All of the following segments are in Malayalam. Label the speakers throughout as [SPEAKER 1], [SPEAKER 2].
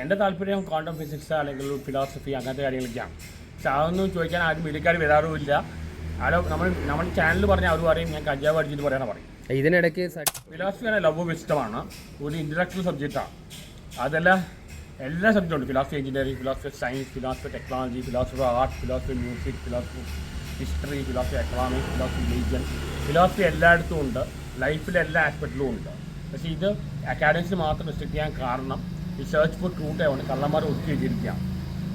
[SPEAKER 1] എന്റെ താല്പര്യം ക്വാണ്ടം ഫിസിക്സ് അല്ലെങ്കിൽ ഫിലോസഫി അങ്ങനത്തെ കാര്യങ്ങളൊക്കെയാണ്. പക്ഷെ അതൊന്നും ചോദിക്കാൻ ആരും വീട്ടുകാർ വരാറുമില്ല. ആരോ നമ്മൾ നമ്മൾ ചാനൽ പറഞ്ഞാൽ അവർ പറയും ഞാൻ കഞ്ചാവ് അടിച്ചിട്ട് പറയാനാണ് പറയും.
[SPEAKER 2] ഇതിനിടയ്ക്ക്
[SPEAKER 1] ഫിലോസഫി ആണ് ലവ് ഇഷ്ടമാണ്. ഒരു ഇന്റലക്ച്വൽ സബ്ജക്റ്റാണ് അതല്ല എല്ലാ സബ്ജക്റ്റും ഉണ്ട്. Philosophy engineering philosophy science philosophy technology philosophy art philosophy music philosophy history philosophy economics philosophy religion philosophy എല്ലായിടത്തും ഉണ്ട്. ലൈഫിലെ എല്ലാ ആസ്പെക്റ്റിലും ഉണ്ട്. പക്ഷേ ഇത് അക്കാഡമിക്സിൽ മാത്രം റെസ്ട്രിക്ട് ചെയ്യാൻ കാരണം ഈ സെർച്ച് ഫോർ ട്രൂത്ത് ആയതുകൊണ്ട് കള്ളന്മാർ ഒതുക്കി വെച്ചിരിക്കുക.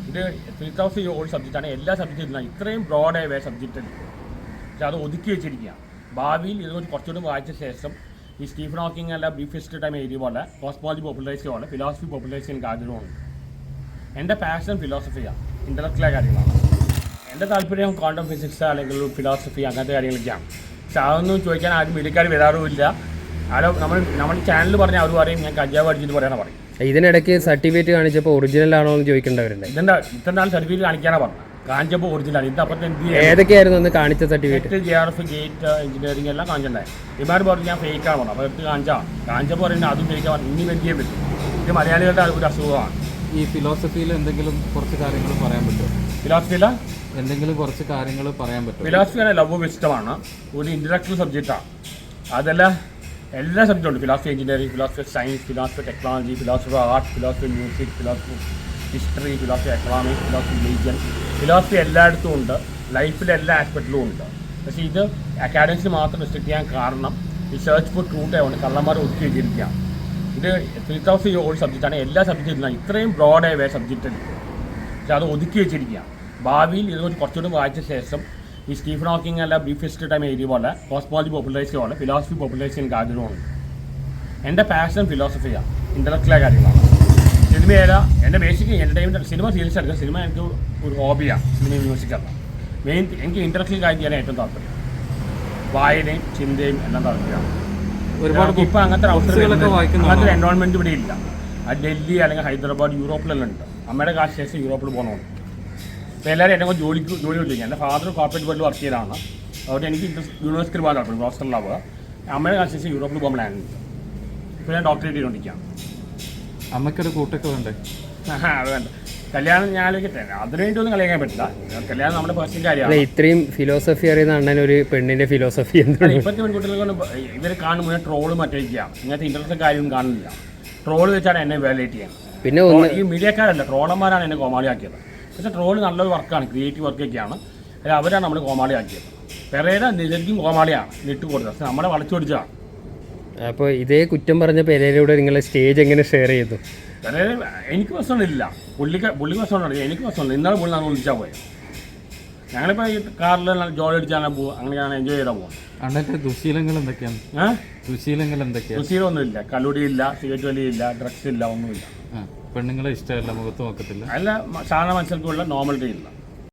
[SPEAKER 1] ഇത് ത്രീ തൗസൻഡ് ഓൾഡ് സബ്ജക്റ്റാണ് എല്ലാ സബ്ജക്റ്റും ഇത്രയും ബ്രോഡായ വേ സബ്ജക്റ്റ് പക്ഷെ അത് ഒതുക്കി വെച്ചിരിക്കുക. ഭാവിയിൽ ഇത് കുറച്ചുകൂടി വായിച്ച ശേഷം ഈ സ്റ്റീഫൻ ഹോക്കിംഗ് അല്ല ബി ഫിസ്റ്റ് ടൈം എഴുതിയ പോലെ കോസ്മോളജി പോപ്പുലറൈസ് പോലെ ഫിലോസഫി പോപ്പുലറൈസ് ചെയ്യാൻ ആഗ്രഹമുണ്ട് എന്റെ പാഷൻ ഫിലോസഫിയാണ് ഇന്റലക്ച്വലായ കാര്യങ്ങളാണ്. എന്റെ താല്പര്യം ക്വാണ്ടം ഫിസിക്സ് അല്ലെങ്കിൽ ഫിലോസഫി അങ്ങനത്തെ കാര്യങ്ങളൊക്കെയാണ്. പക്ഷെ അതൊന്നും ചോദിക്കാൻ ആരും വിളിക്കാൻ വരാറുമില്ല. ആരോ നമ്മൾ നമ്മൾ ചാനൽ പറഞ്ഞാൽ അവർ പറയും ഞാൻ കഞ്ചാവ് അടിച്ചിട്ട് പറയാനാ പറയും.
[SPEAKER 2] ഇതിനിടയ്ക്ക് സർട്ടിഫിക്കറ്റ് കാണിച്ചപ്പോൾ ഒറിജിനൽ ആണോ എന്ന് ചോദിക്കേണ്ടവരുണ്ട്.
[SPEAKER 1] ഇതിന്റെ ഇത്ര നാൾ സർട്ടിഫിക്കറ്റ് കാണിക്കാനാ പറഞ്ഞത്? കാണിച്ചപ്പോൾ ഒറിജിനൽ ഇത് അപ്പം
[SPEAKER 2] ഏതൊക്കെയായിരുന്നു അന്ന് കാണിച്ച certificate
[SPEAKER 1] J R F GATE engineering എല്ലാം കാണിച്ചിട്ടുണ്ടായി. ഇമാർ പറഞ്ഞു ഞാൻ ഫേക്കാണ് പറഞ്ഞു. അപ്പോൾ എടുത്ത് കാണിച്ചാ. കാണിച്ചപ്പോൾ പറയുന്നത് അതും ഫേക്കാണ് ഇനി വേണ്ടിയേ ചെയ്യാൻ പറ്റും? ഇത് മലയാളികളുടെ ഒരു അസുഖമാണ്.
[SPEAKER 3] ഈ ഫിലോസഫിയിൽ എന്തെങ്കിലും കുറച്ച് കാര്യങ്ങൾ പറയാൻ പറ്റുമോ?
[SPEAKER 1] ഫിലോസഫിയില
[SPEAKER 3] എന്തെങ്കിലും കുറച്ച് കാര്യങ്ങൾ പറയാൻ പറ്റും
[SPEAKER 1] ഫിലോസഫി ആണ് ലവ് ഇഷ്ടമാണ്. ഒരു ഇന്റലക്ച്വൽ സബ്ജക്റ്റാണ് അതല്ല എല്ലാ സബ്ജക്റ്റും ഉണ്ട്. Philosophy engineering philosophy science philosophy technology philosophy art philosophy music philosophy history philosophy economics philosophy religion philosophy എല്ലായിടത്തും ഉണ്ട്. ലൈഫിലെ എല്ലാ ആസ്പെക്റ്റിലും ഉണ്ട്. പക്ഷേ ഇത് അക്കാഡമിക്സിൽ മാത്രം റെസ്ട്രിക്ട് ചെയ്യാൻ കാരണം ഈ സെർച്ച് ഫോർ ട്രൂട്ട് ആയതുകൊണ്ട് കള്ളന്മാർ ഒതുക്കി വെച്ചിരിക്കുകയാണ്. ഇത് ത്രീ തൗസൻഡ് ഓൾഡ് സബ്ജക്റ്റാണ് എല്ലാ സബ്ജക്റ്റും ഇത്രയും ബ്രോഡായ സബ്ജക്റ്റ് പക്ഷെ അത് ഒതുക്കി വെച്ചിരിക്കുകയാണ്. ഭാവിയിൽ ഇതുപോലെ കുറച്ചുകൂടി വായിച്ച ശേഷം ഈ സ്റ്റീഫൻ ഹോക്കിംഗ് അല്ല ബ്രീഫസ്റ്റ് ടൈം എഴുതിയ പോലെ കോസ്മോളജി പോപ്പുലറൈസ് പോലെ ഫിലോസഫി പോപ്പുലറൈസ് ചെയ്യുന്ന ആഗ്രഹമുണ്ട് എന്റെ പാഷൻ ഫിലോസഫിയാണ് ഇന്റലക്ച്വലായ കാര്യങ്ങളാണ്. സിനിമയല്ല എന്റെ ബേസിക് എന്റർടൈൻമെന്റ് സിനിമ സീരിയസ് എടുക്കുക. സിനിമ എനിക്ക് ഒരു ഹോബിയാണ് സിനിമ മ്യൂസിക്കല്ല മെയിൻ എനിക്ക് ഇന്റലക്ച്വൽ കാര്യം ചെയ്യാൻ ഏറ്റവും താല്പര്യം. വായനയും ചിന്തയും എല്ലാം താല്പര്യമാണ്.
[SPEAKER 3] ഒരുപാട്
[SPEAKER 1] ഇപ്പം അങ്ങനത്തെ
[SPEAKER 3] അവസരങ്ങളൊക്കെ?
[SPEAKER 1] അങ്ങനത്തെ എൻവയോൺമെന്റ് ഇവിടെ ഇല്ല. അത് ഡൽഹി അല്ലെങ്കിൽ ഹൈദരാബാദ് യൂറോപ്പിലെല്ലാം ഉണ്ട്. അമ്മയുടെ കാശ് ശേഷം യൂറോപ്പിൽ പോകണമുണ്ട് അപ്പോൾ എല്ലാവരും എന്നെ കൊണ്ട് ജോലിക്ക് ജോലി ചോദിക്കുക എന്റെ ഫാദർ കോർപ്പറേറ്റ് വേൾഡിൽ വർക്ക് ചെയ്തതാണ്. അതുകൊണ്ട് എനിക്ക് യൂണിവേഴ്സിറ്റി പോകാൻ താല്പര്യം ഹോസ്റ്റലിലാവുക അമ്മയുടെ കാശ് യൂറോപ്പിൽ പോകാൻ പ്ലാൻ ഉണ്ട്. ഇപ്പോൾ ഞാൻ ഡോക്ടറേറ്റ് ചെയ്തുകൊണ്ടിരിക്കുകയാണ്.
[SPEAKER 3] അമ്മയ്ക്കൊരു കൂട്ടൊക്കെ വേണ്ടേ
[SPEAKER 1] അത് വേണ്ട. കല്യാണം ഞാൻ ആലോചിക്കട്ടെ. അതിനു വേണ്ടി ഒന്നും കളിയാക്കാൻ പറ്റില്ല. കല്യാണം നമ്മുടെ പേഴ്സണൽ കാര്യമാണ്.
[SPEAKER 2] ഇത്രയും ഫിലോസഫി അറിയുന്ന അണ്ണൻ ഒരു പെണ്ണിന്റെ ഫിലോസഫി എന്താണ്?
[SPEAKER 1] ഇപ്പോഴത്തെ പെൺകുട്ടികളെ ഇവർ കാണുമ്പോൾ ട്രോൾ മറ്റേക്കാണ് ഇങ്ങനത്തെ ഇൻട്രസ്റ്റ് കാര്യം കാണുന്നില്ല. ട്രോൾ വെച്ചാണ് എന്നെ വാലേറ്റ് ചെയ്യുന്നത്.
[SPEAKER 2] പിന്നെ
[SPEAKER 1] ഈ മീഡിയക്കാരല്ല ട്രോളന്മാരാണ് എന്നെ കോമാളിയാക്കിയത്. പക്ഷേ ട്രോൾ നല്ലൊരു വർക്കാണ് ക്രിയേറ്റീവ് വർക്കൊക്കെയാണ് അല്ല അവരാണ് നമ്മൾ കോമാളിയാക്കിയത് പെരേര ശരിക്കും കോമാളിയാണ് നെറ്റ് കൊടുത്തത്. പക്ഷെ നമ്മളെ വളച്ചു പിടിച്ചതാണ്.
[SPEAKER 2] അപ്പോൾ ഇതേ കുറ്റം പറഞ്ഞ പെരേരയുടെ നിങ്ങൾ സ്റ്റേജ് എങ്ങനെ ഷെയർ ചെയ്തു?
[SPEAKER 1] പെരേര എനിക്ക് പ്രശ്നമില്ല പുള്ളിക്ക് പുള്ളിക്ക് പ്രശ്നമുണ്ട് എനിക്ക് പ്രശ്നമില്ല ഇന്നലെ പുള്ളി നമ്മൾ വിളിച്ചാൽ പോയത് ഞങ്ങളിപ്പോൾ ഈ കാറിൽ ജോലി പോകും പോകുക അങ്ങനെയാണ് എൻജോയ് ചെയ്താൽ പോകുന്നത്
[SPEAKER 3] അണ്ണന്റെ ദുശീലങ്ങൾ എന്തൊക്കെയാണ്?
[SPEAKER 1] ഏഹ്
[SPEAKER 3] ദുശീലങ്ങൾ എന്തൊക്കെയാണ്?
[SPEAKER 1] കൃഷിയിലൊന്നുമില്ല കലുടിയില്ല സിഗരറ്റ് വലിയില്ല ഡ്രഗ്സ് ഇല്ല ഒന്നുമില്ല.
[SPEAKER 3] പെണ്ണുങ്ങളെ ഇഷ്ടമല്ല മുഖത്ത് നോക്കത്തില്ല.
[SPEAKER 1] അല്ല സാധാരണ മനുഷ്യർക്കുള്ള നോർമൽ ഡേ ഇല്ല.